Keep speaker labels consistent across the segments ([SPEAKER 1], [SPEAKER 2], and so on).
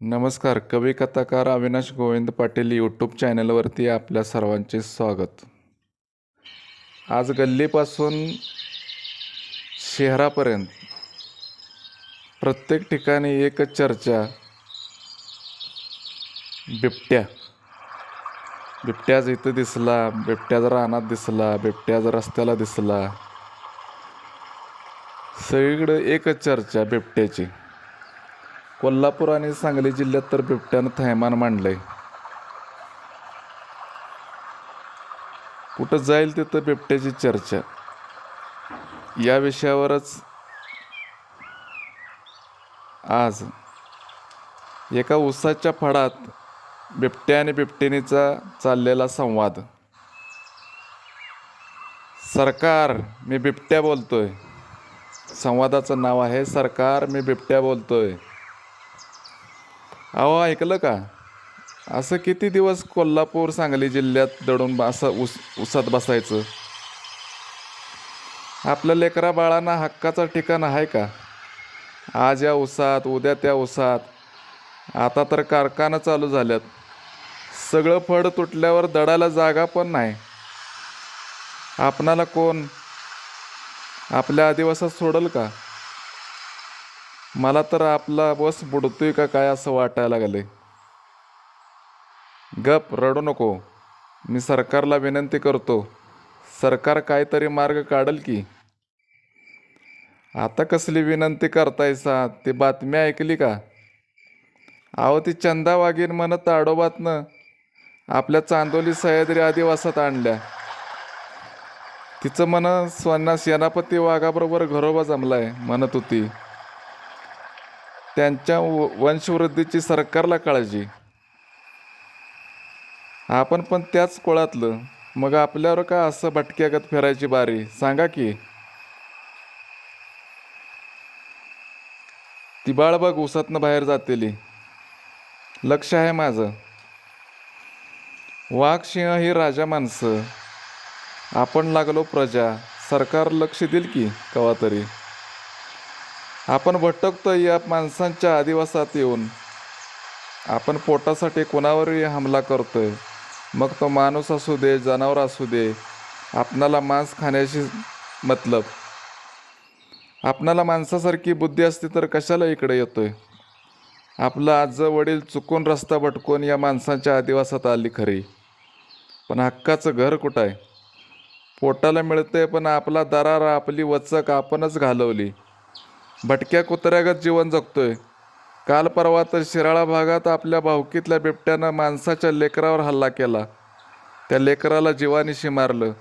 [SPEAKER 1] नमस्कार कवी कथाकार अविनाश गोविंद पाटील यूट्यूब चॅनलवरती आपल्या सर्वांचे स्वागत. आज गल्लीपासून शहरापर्यंत प्रत्येक ठिकाणी एकच चर्चा बिबट्या. बिबट्याच इथं दिसला बिबट्याच रानात दिसला बिबट्याच रस्त्याला दिसला. सगळीकडं एकच चर्चा बिबट्याची. कोल्हापूर आणि सांगली जिल्ह्यात तर बिबट्यानं थैमान मांडलंय. कुठं जाईल तिथं बिबट्याची चर्चा. या विषयावरच आज एका उसाच्या फडात बिबट्या आणि बिबटिणीचा चाललेला संवाद. सरकार मी बिबट्या बोलतोय. संवादाचं नाव आहे सरकार मी बिबट्या बोलतोय. अहो ऐकलं का? असं किती दिवस कोल्हापूर सांगली जिल्ह्यात दडून असं उस उसात बसायचं? आपल्या लेकरा बाळांना हक्काचं ठिकाण आहे का? आज या उसात उद्या त्या उसात. आता तर कारखाना चालू झाल्यात. सगळं फड तुटल्यावर दडायला जागा पण नाही. आपणाला कोण आपल्या आदिवासात सोडल का? मला तर आपला बस बुडतोय का काय असं वाटायला लागले गप रडू नको. मी सरकारला विनंती करतो. सरकार काहीतरी मार्ग काढल की. आता कसली विनंती करतायसा ती बातमी ऐकली का? अहो ती चंदा वाघीन म्हणत ताडोबातनं आपल्या चांदोली सह्याद्री आदिवासात आणल्या. तिचं म्हण स्वन्ना सेनापती वाघाबरोबर घरोबा जमलाय म्हणत होती. त्यांच्या वंशवृद्धीची सरकारला काळजी. आपण पण त्याच कोळातलं. मग आपल्यावर का असं भटक्यागत फिरायची बारी? सांगा की. ती बाळ बघ उसातनं बाहेर जातेली. लक्ष आहे माझं. वाघ सिंह ही राजा माणसं. आपण लागलो प्रजा. सरकार लक्ष देईल की कवा तरी. आपण भटकतो या माणसांच्या आदिवासात येऊन. आपण पोटासाठी कोणावरही हमला करतोय. मग तो माणूस असू दे जनावर असू दे आपणाला मांस खाण्याशी मतलब. आपणाला माणसासारखी बुद्धी असती तर कशाला इकडे येतोय? आपलं आज वडील चुकून रस्ता भटकून या माणसांच्या आदिवासात आली खरी. पण हक्काचं घर कुठं आहे? पोटाला मिळतंय पण आपला दरारा आपली वचक आपणच घालवली. भटक्या कुत्र्यागत जीवन जगतोय. काल परवा तर शिराळा भागात आपल्या भावकीतल्या बिबट्यानं माणसाच्या लेकरावर हल्ला केला. त्या लेकराला जीवानिशी मारलं.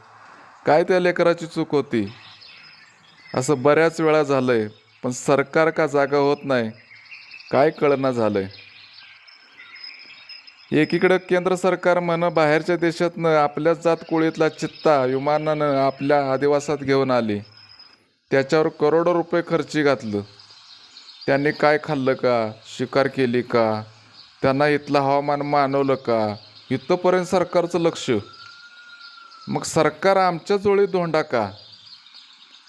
[SPEAKER 1] काय त्या लेकराची चूक होती? असं बऱ्याच वेळा झालंय पण सरकार का जागा होत नाही? काय कळना झालंय? एकीकडं केंद्र सरकार म्हण बाहेरच्या देशातनं आपल्याच जात कुळीतला चित्ता विमानानं आपल्या आदिवासात घेऊन आली. त्याच्यावर करोडो रुपये खर्ची घातलं. त्यांनी काय खाल्लं का? शिकार केली का? त्यांना इथलं हवामान मानवलं का? इथंपर्यंत सरकारचं लक्ष. मग सरकार आमच्या जोळी धोंडा का?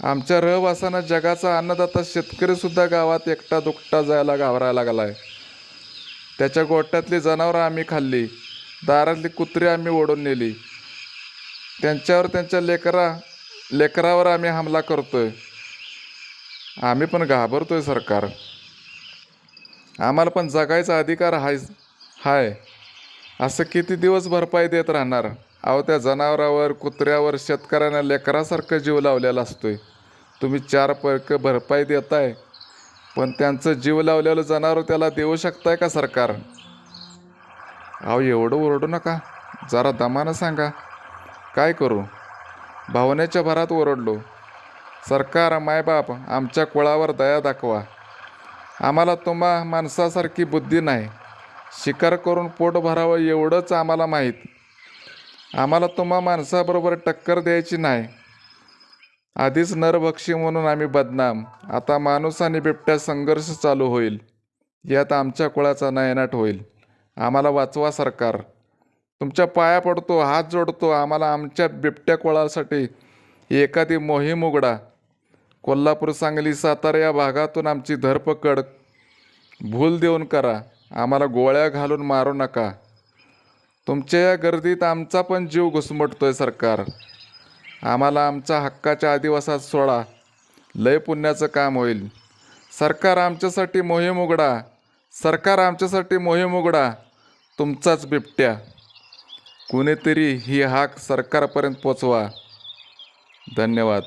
[SPEAKER 1] आमच्या रहवासानं जगाचा अन्नदाता शेतकरीसुद्धा गावात एकटा दुकटा जायला घाबरायला लागलाय. त्याच्या गोट्यातली जनावरं आम्ही खाल्ली. दारातली कुत्री आम्ही ओढून नेली. त्यांच्यावर त्यांच्या लेकरा लेकरावर आम्ही हमला करतोय. आम्ही पण घाबरतो आहे सरकार. आम्हाला पण जगायचा अधिकार हाय हाय. असं किती दिवस भरपाई देत राहणार? अहो त्या जनावरावर कुत्र्यावर शेतकऱ्यांना लेकरासारखं जीव लावलेला असतोय. तुम्ही चार पैक भरपाई देताय पण त्यांचं जीव लावलेलं जनावर त्याला देऊ शकताय का सरकार? अहो एवढं ओरडू नका. जरा दमानं सांगा. काय करू? भावनेच्या भरात ओरडलो. सरकार मायबाप आमच्या कुळावर दया दाखवा. आम्हाला तुम्हा माणसासारखी बुद्धी नाही. शिकार करून पोट भरावं एवढंच आम्हाला माहीत. आम्हाला तुम्हा माणसाबरोबर टक्कर द्यायची नाही. आधीच नरभक्षी म्हणून आम्ही बदनाम. आता माणूस आणि बिबट्या संघर्ष चालू होईल. यात आमच्या कुळाचा नयनाट होईल. आम्हाला वाचवा सरकार. तुमच्या पाया पडतो हात जोडतो. आम्हाला आमच्या बिबट्या कुळासाठी एखादी मोहीम उघडा. कोल्हापूर सांगली सातारा या भागातून आमची धरपकड. भूल देऊन करा. आम्हाला गोळ्या घालून मारू नका. तुमच्या या गर्दीत आमचा पण जीव घुसमटतोय सरकार. आम्हाला आमच्या हक्काच्या आदिवासात सोडा. लय पुण्याचं काम होईल. सरकार आमच्यासाठी मोहीम उघडा. सरकार आमच्यासाठी मोहीम उघडा. तुमचाच बिबट्या. कुणीतरी ही हाक सरकारपर्यंत पोचवा. धन्यवाद.